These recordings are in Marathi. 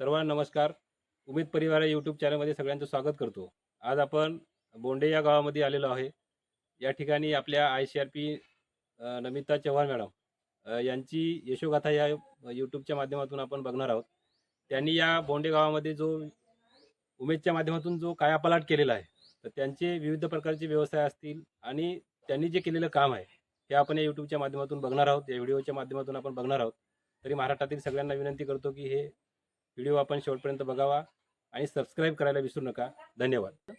सर्वांना नमस्कार. उमेद परिवार या यूट्यूब चॅनलमध्ये सगळ्यांचं स्वागत करतो. आज आपण बोंडे या गावामध्ये आलेलो आहे. या ठिकाणी आपल्या I C R P Namita Chavan madam यांची यशोगाथा या यूट्यूबच्या माध्यमातून आपण बघणार आहोत. त्यांनी या बोंडे गावामध्ये जो उमेदच्या माध्यमातून जो कायापलाट केलेला आहे तर त्यांचे विविध प्रकारचे व्यवसाय असतील आणि त्यांनी जे केलेलं काम आहे हे आपण या यूट्यूबच्या माध्यमातून बघणार आहोत. या व्हिडिओच्या माध्यमातून आपण बघणार आहोत. तरी महाराष्ट्रातील सगळ्यांना विनंती करतो की हे व्हिडिओ आपण शेवटपर्यंत बघावा आणि सबस्क्राईब करायला विसरू नका. धन्यवाद.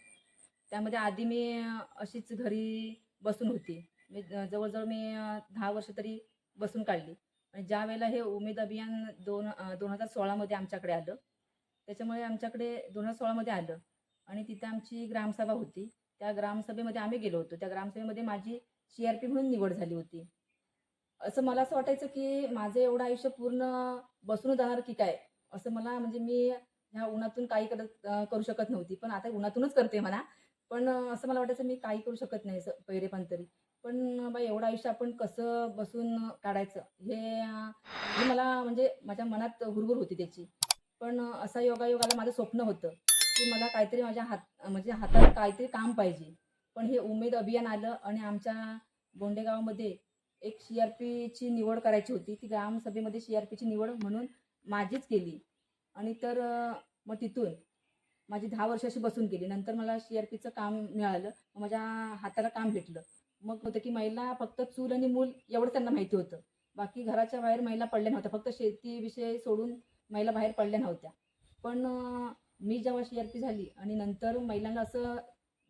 त्यामध्ये आधी मी अशीच घरी बसून होती. मी जवळजवळ मी दहा वर्ष तरी बसून काढली. आणि ज्या वेळेला हे उमेद अभियान दोन दोन हजार सोळामध्ये आमच्याकडे आलं त्याच्यामुळे आमच्याकडे दोन हजार सोळामध्ये आलं. आणि तिथे आमची ग्रामसभा होती. त्या ग्रामसभेमध्ये आम्ही गेलो होतो. त्या ग्रामसभेमध्ये माझी सी आर पी म्हणून निवड झाली होती. असं मला असं वाटायचं की माझं एवढं आयुष्य पूर्ण बसून जाणार की काय? असं मला म्हणजे मी ह्या उन्हातून काही करत करू शकत नव्हती. पण आता उन्हातूनच करते म्हणा. पण असं मला वाटायचं मी काही करू शकत नाही असं पहिरे पण तरी. पण बाई एवढं आयुष्य आपण कसं बसून काढायचं हे हे मला म्हणजे माझ्या मनात हुरहुर होती त्याची. पण असा योगायोगाला माझं स्वप्न होतं की मला काहीतरी माझ्या हात म्हणजे हातात काहीतरी काम पाहिजे. पण हे उमेद अभियान आलं आणि आमच्या बोंडेगावमध्ये एक सी आर पीची निवड करायची होती. ती ग्रामसभेमध्ये सी आर पीची निवड म्हणून माझीच केली. आणि तर मग तिथून माझी दहा वर्ष अशी बसून गेली. नंतर मला सी आर पीचं काम मिळालं. माझ्या हाताला काम भेटलं. मग होतं की महिला फक्त चूल आणि मूल एवढं त्यांना माहिती होतं. बाकी घराच्या बाहेर महिला पडल्या नव्हत्या. फक्त शेतीविषयी सोडून महिला बाहेर पडल्या नव्हत्या. पण मी जेव्हा सी आर पी झाली आणि नंतर महिलांना असं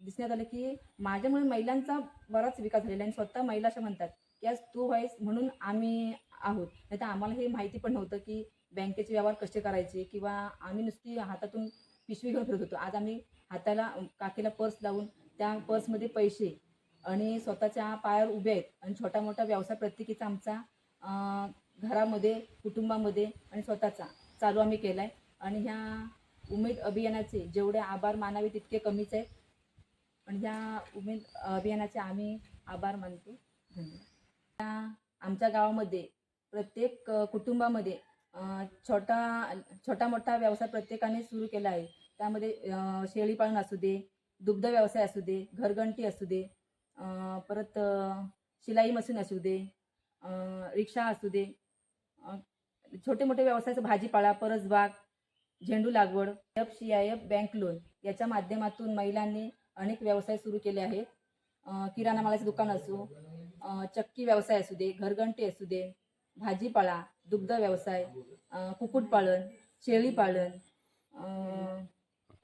दिसण्यात आलं की माझ्यामुळे महिलांचा बराच विकास झालेला आहे. आणि स्वतः महिला अशा म्हणतात की आज तू व्हायस म्हणून आम्ही आहोत. नाही तर आम्हाला हे माहिती पण नव्हतं की बँकेचे व्यवहार कसे करायचे किंवा आम्ही नुसती हातातून पिशवी घेऊन फिरत होतो. आज आम्ही हाताला काकीला पर्स लावून त्या पर्समध्ये पैसे आणि स्वतःच्या पायावर उभे आहेत आणि छोटा मोठा व्यवसाय प्रत्येकीचा आमचा घरामध्ये कुटुंबामध्ये आणि स्वतःचा चालू आम्ही केला आहे आणि ह्या उमेद अभियानाचे जेवढे आभार मानावे तितके कमीच आहेत. आणि ह्या उमेद अभियानाचे आम्ही आभार मानतो. धन्यवाद. त्या आमच्या गावामध्ये प्रत्येक कुटुंबामध्ये छोटा छोटा मोठा व्यवसाय प्रत्येकाने सुरू केला आहे. त्यामध्ये शेळीपालन असू दे दुग्ध व्यवसाय असू दे घरगंटी असू दे परत शिलाई मशीन असू दे रिक्षा असू दे छोटे मोठे व्यवसायाचं भाजीपाला परसबाग झेंडू लागवड F C I F bank loan याच्या माध्यमातून महिलांनी अनेक व्यवसाय सुरू केले आहेत. किराणा मालाचं दुकान असू चक्की व्यवसाय असू दे घरगंटी असू दे भाजीपाला दुग्ध व्यवसाय कुक्कुटपालन शेळीपालन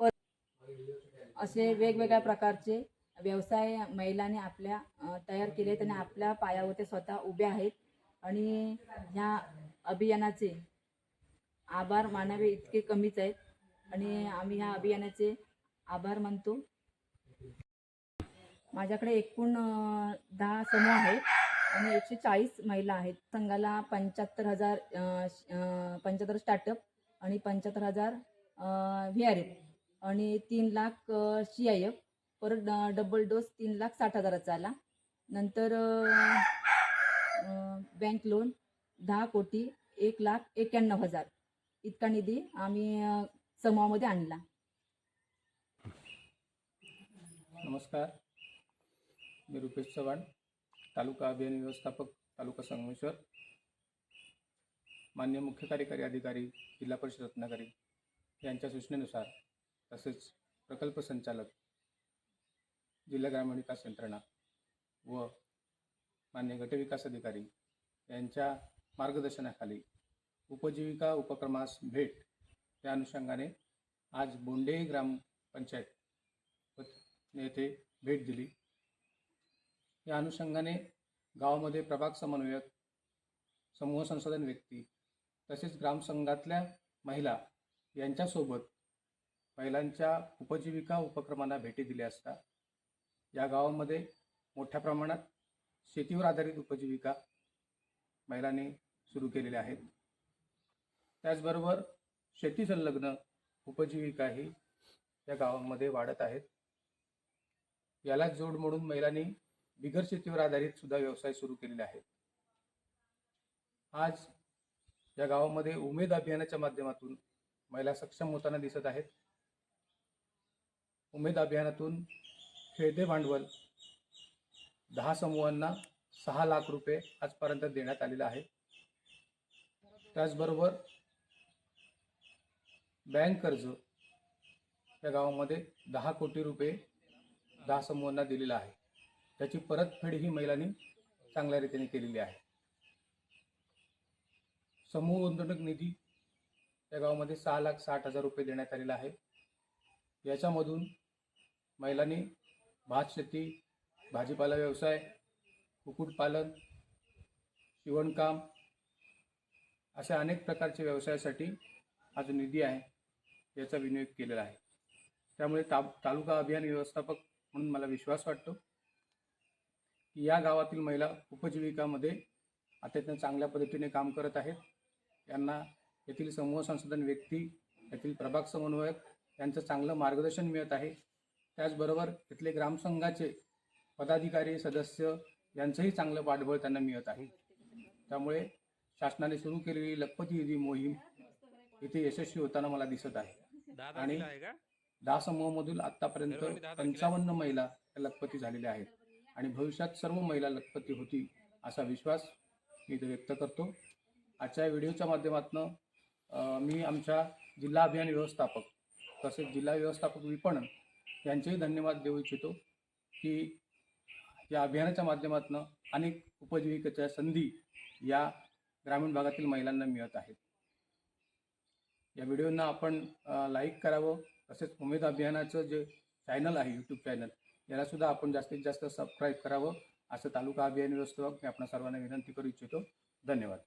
पर असे वेगवेगळ्या प्रकारचे व्यवसाय महिलांनी आपल्या तयार केले आहेत आणि आपल्या पायावर ते स्वतः उभे आहेत. आणि ह्या अभियानाचे आभार मानावे इतके कमीच आहेत. आणि आम्ही ह्या अभियानाचे आभार मानतो. माझ्याकडे एकूण दहा समूह आहेत. आणि एकशे चाळीस महिला आहेत. संघाला पंच्याहत्तर हजार पंच्याहत्तर स्टार्टअप आणि पंच्याहत्तर हजार व्ही आर एफ आणि तीन लाख सी आय एफ परत ड- डबल डोस तीन लाख साठ हजाराचा आला. नंतर बँक लोन दहा कोटी एक लाख एक्याण्णव हजार. इतका निधी आम्ही समूहामध्ये आणला. नमस्कार. मी रुपेश चव्हाण. तालुका अभियान व्यवस्थापक तालुका संगमेश्वर मान्य मुख्य कार्यकारी अधिकारी जिल्हा परिषद रत्नागिरी यांच्या सूचनेनुसार तसेच प्रकल्प संचालक जिल्हा ग्रामीण विकास यंत्रणा व मान्य गटविकास अधिकारी यांच्या मार्गदर्शनाखाली उपजीविका उपक्रमास भेट या अनुषंगाने आज बोंडे ग्रामपंचायत येथे भेट दिली. या अनुषंगाने गावामध्ये प्रभाग समन्वयक समूह संसाधन व्यक्ती तसेच ग्रामसंघातल्या महिला यांच्यासोबत महिलांच्या उपजीविका उपक्रमांना भेटी दिल्या असता या गावामध्ये मोठ्या प्रमाणात शेतीवर आधारित उपजीविका महिलांनी सुरू केलेल्या आहेत. त्याचबरोबर शेती संलग्न उपजीविकाही या गावामध्ये वाढत आहेत. याला जोड म्हणून महिलांनी बिगर शेतीवर आधारित सुद्धा व्यवसाय सुरू केलेले आहेत. आज या गावामध्ये उमेद अभियानाच्या माध्यमातून महिला सक्षम होताना दिसत आहेत. उमेद अभियानातून खेळते भांडवल दहा समूहांना सहा लाख रुपये आजपर्यंत देण्यात आलेलं आहे. त्याचबरोबर बँक कर्ज या गावामध्ये दहा कोटी रुपये दहा समूहांना दिलेलं आहे. त्याची परतफेड ही महिलांनी चांगल्या रीतीने केलेली आहे. समूह गुंतवणूक निधी या गावामध्ये सहा लाख साठ हजार रुपये देण्यात आलेला आहे. याच्यामधून महिलांनी भात शेती भाजीपाला व्यवसाय कुक्कुटपालन शिवणकाम अशा अनेक प्रकारच्या व्यवसायासाठी हा जो निधी आहे याचा विनियोग केलेला आहे. त्यामुळे ता तालुका अभियान व्यवस्थापक म्हणून मला विश्वास वाटतो. की या गावातील महिला उपजीविकामध्ये अत्यंत चांगल्या पद्धतीने काम करत आहेत. यांना येथील समूह संशोधन व्यक्ती येथील प्रभाग समन्वयक यांचं चांगलं मार्गदर्शन मिळत आहे. त्याचबरोबर इथले ग्रामसंघाचे पदाधिकारी सदस्य यांचंही चांगलं पाठबळ त्यांना मिळत आहे. त्यामुळे शासनाने सुरू केलेली लखपती निधी मोहीम इथे यशस्वी होताना मला दिसत आहे. आणि- दहा समूहामधील आतापर्यंत. पंचावन्न महिला या लखपती झालेल्या आहेत. आणि भविष्यात सर्व महिला लखपती होती असा विश्वास मी इथे व्यक्त करतो. आजच्या व्हिडिओच्या माध्यमातून मी आमच्या जिल्हा अभियान व्यवस्थापक तसेच जिल्हा व्यवस्थापक विपणन यांचेही धन्यवाद देऊ इच्छितो की या अभियानाच्या माध्यमातून अनेक उपजीविकेच्या संधी या ग्रामीण भागातील महिलांना मिळत आहेत. या व्हिडिओना आपण लाईक करावं तसेच उमेद अभियानाचं जे चॅनल आहे यूट्यूब चॅनल याला सुद्धा आपण जास्तीत जास्त सबस्क्राईब करावं. असं तालुका अभियान व्यवस्थापक मी आपण सर्वांना विनंती करू इच्छितो. धन्यवाद.